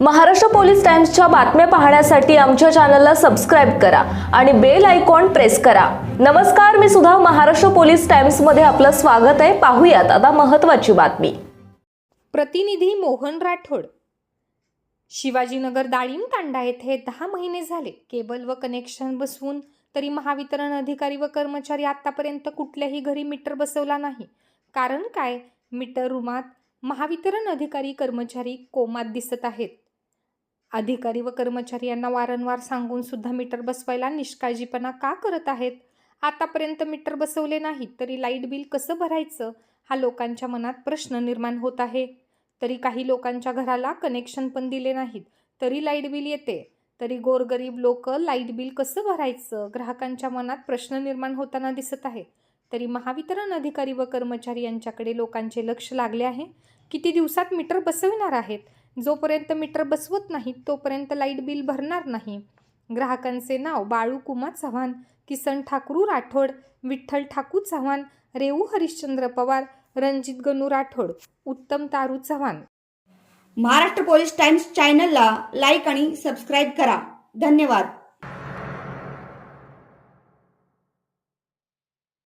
Maharashtra police टाइम्सच्या बातम्या पाहण्यासाठी आमच्या चॅनलला सबस्क्राईब करा आणि बेल आयकॉन प्रेस करा. नमस्कार मी सुद्धा महाराष्ट्र पोलीस टाइम्समध्ये आपलं स्वागत आहे. पाहूयात आता महत्वाची बातमी. प्रतिनिधी मोहन राठोड. शिवाजीनगर दाळिंब तांडा येथे दहा महिने झाले. केबल व कनेक्शन बसवून तरी महावितरण अधिकारी व कर्मचारी आतापर्यंत कुठल्याही घरी मीटर बसवला नाही. कारण काय? मीटर रूमात महावितरण अधिकारी कर्मचारी कोमात दिसत आहेत. अधिकारी व कर्मचारी यांना वारंवार सांगून सुद्धा मीटर बसवायला निष्काळजीपणा का करत आहेत? आतापर्यंत मीटर बसवले नाहीत तरी लाइट बिल कसं भरायचं? हा लोकांच्या मनात प्रश्न निर्माण होत आहे. तरी काही लोकांच्या घराला कनेक्शन पण दिले नाहीत तरी लाइट बिल येते. तरी गोरगरीब लोक लाइट बिल कसं भरायचं? ग्राहकांच्या मनात प्रश्न निर्माण होताना दिसत आहे. तरी महावितरण अधिकारी व कर्मचारी यांच्याकडे लोकांचे लक्ष लागले आहे. किती दिवसात मीटर बसविणार आहेत? जोपर्यंत मीटर बसवत नाहीत तोपर्यंत लाइट बिल भरणार नाही. ग्राहकांचे नाव बाळू कुमार चव्हाण किसन ठाकरू राठोड विठ्ठल ठाकू चव्हाण रेऊ हरिश्चंद्र पवार रणजित गणू राठोड उत्तम तारू चव्हाण. महाराष्ट्र पोलीस टाइम्स चॅनलला लाईक आणि सबस्क्राईब करा. धन्यवाद.